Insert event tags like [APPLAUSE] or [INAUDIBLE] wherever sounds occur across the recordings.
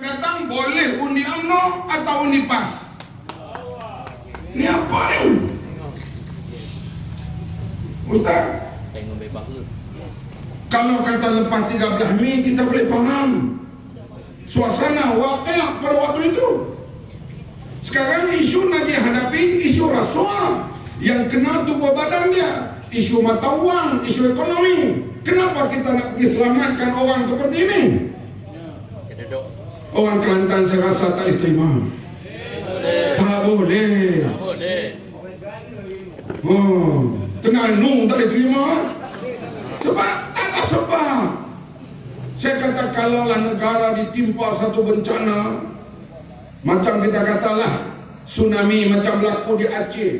datang boleh undi UMNO atau undi PAS. Ni apa ni? Ustaz, Tengok bebas kalau kata lepas 13 Mei kita boleh faham suasana wakil pada waktu itu. Sekarang isu nak dihadapi isu rasuah yang kena tubuh badan dia, isu mata wang, isu ekonomi. Kenapa kita nak pergi selamatkan orang seperti ini? Orang Kelantan saya rasa tak boleh terima. Tak boleh. Tak boleh. Oh, Terengganu tak boleh terima. Sebab ada sebab. Saya kata kalaulah negara ditimpa satu bencana, macam kita katalah tsunami macam berlaku di Aceh,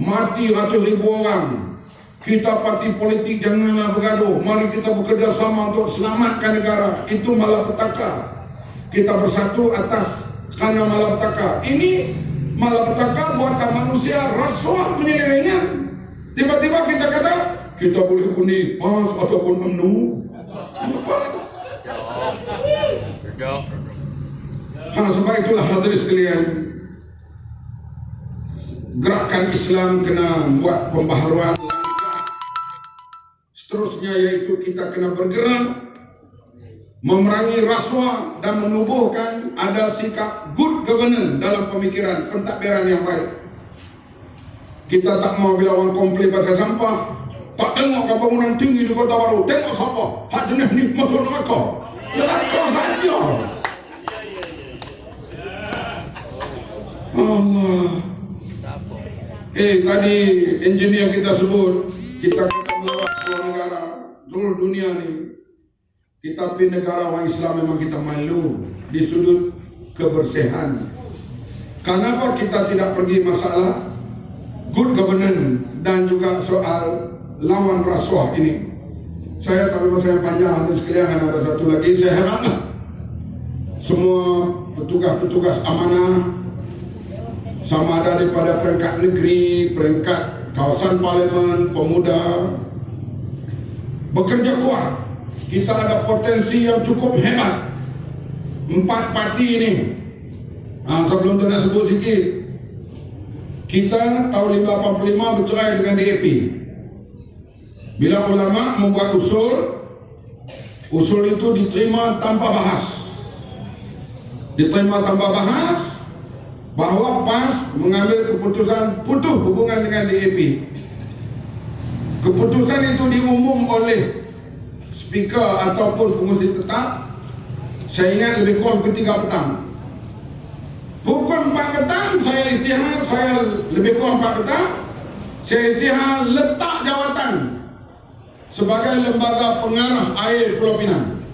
mati ratus ribu orang. Kita parti politik janganlah bergaduh. Mari kita bekerja sama untuk selamatkan negara. Itu malapetaka. Kita bersatu atas kerana malapetaka. Ini malapetaka buatan manusia rasuah ringan. Tiba-tiba kita kata kita boleh kuning PAS ataupun. Apa? Duduk. Ha, sebab itulah hadirin sekalian Gerakan Islam kena buat pembaharuan Seterusnya iaitu kita kena bergerak Memerangi rasuah dan menubuhkan ada sikap good governance dalam pemikiran pentadbiran yang baik Kita tak mau bila orang komplain pasal sampah Tak tengok ke bangunan tinggi di kota baru Tengok siapa Hak jenis ni masuk neraka Neraka saja Allah. Eh tadi engineer kita sebut kita seluruh negara, seluruh dunia ni. Kita pergi negara orang Islam memang kita malu di sudut kebersihan. Kenapa kita tidak pergi masalah good governance dan juga soal lawan rasuah ini? Saya memang saya panjang nanti sekalian ada satu lagi saya haraplah semua petugas-petugas amanah sama ada daripada peringkat negeri, peringkat kawasan parlimen, pemuda bekerja kuat. Kita ada potensi yang cukup hebat. Empat parti ini. Ha, sebelum tu nak sebut sikit. Kita tahun 1985 bercerai dengan DAP. Bila ulama membuat usul, usul itu diterima tanpa bahas. Diterima tanpa bahas, bahawa PAS mengambil keputusan putus hubungan dengan DAP. Keputusan itu diumum oleh speaker ataupun pengurusi tetap. Saya ingat lebih kurang ketiga petang. Pukul 4 petang saya istihar, saya lebih kurang 4 petang. Saya istihar letak jawatan sebagai lembaga pengarah air Pulau Pinang.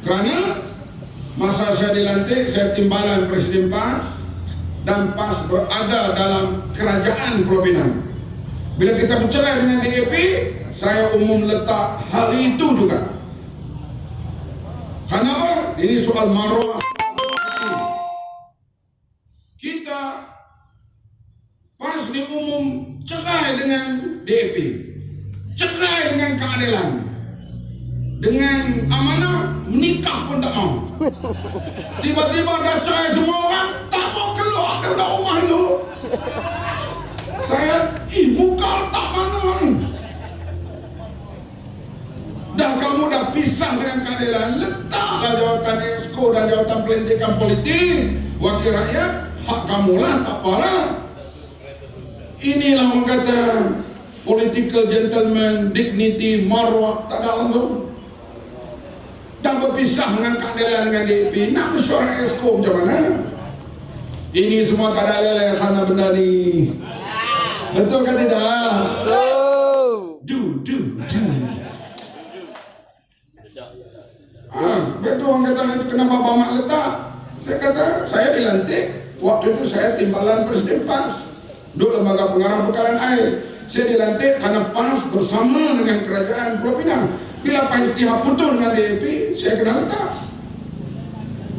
Kerana masa saya dilantik, saya timbalan Presiden PAS, dan PAS berada dalam kerajaan Pulau Pinang. Bila kita bercerai dengan DAP, saya umum letak hal itu juga. Kenapa? Ini soal maruah. Kita PAS diumum cerai dengan DAP. Cerai dengan keadilan. Dengan amanah, menikah pun tak mau. Tiba-tiba dah cerai semua orang, tak mau keluar dari rumah itu. Saya, ih muka tak mana ni. Dah kamu dah pisah dengan keadilan, letaklah jawatan EXCO dan jawatan pelantikan politik, wakil rakyat, hak kamulah, tak apalah. Inilah orang kata political gentleman, dignity, marwah, tak ada langsung. Dah berpisah dengan keadilan dengan DAP, nak mesyuarat EXCO macam mana? Ini semua tak ada lele kerana benda ni. Betul ke tidak? Do, Betul orang kata itu kenapa Bamak letak? Saya kata, saya dilantik. Waktu itu saya timbalan Presiden PAS. Duduk lembaga pengarah bekalan air. Saya dilantik kerana PAS bersama dengan kerajaan Pulau Pinang. Bila PAS istihar putus dengan DAP, saya kena letak.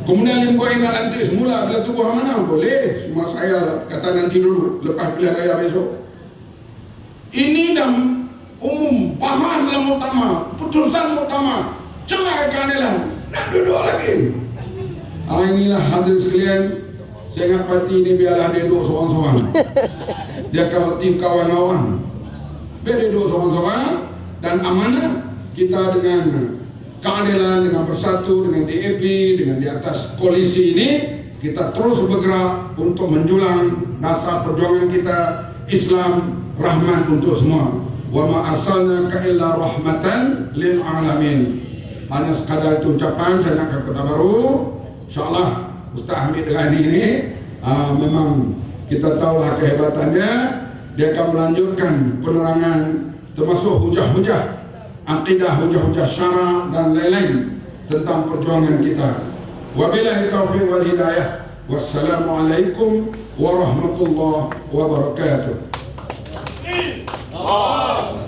Kemudian limbu air nak lantik semula bila tubuh mana? Boleh. Semua saya lah. Kata nanti dulu. Lepas pilihan raya besok. Ini dah umum. Bahan dalam muktamar. Putusan muktamar. Cerai keadilan. Nak duduk lagi. Ah inilah hadirin sekalian. Saya ingat parti ni biarlah dia duduk seorang-seorang. [LAUGHS] Dia kalau tim kawan-kawan. Biar dia duduk seorang-seorang dan amanah kita dengan keadilan, dengan bersatu, dengan DAP, dengan di atas koalisi ini kita terus bergerak untuk menjulang dasar perjuangan kita Islam rahmat untuk semua. Wa ma arsalnaka illa rahmatan lil alamin. Hanya sekadar itu ucapan saya nak ke kota baru. InsyaAllah Ustaz Hamid Rani ini uh, memang kita tahulah kehebatannya. Dia akan melanjutkan penerangan termasuk hujah-hujah akidah hujah-hujah syara dan lain-lain tentang perjuangan kita. Wabillahi taufiq wal hidayah. Wassalamualaikum warahmatullahi wabarakatuh. Oh.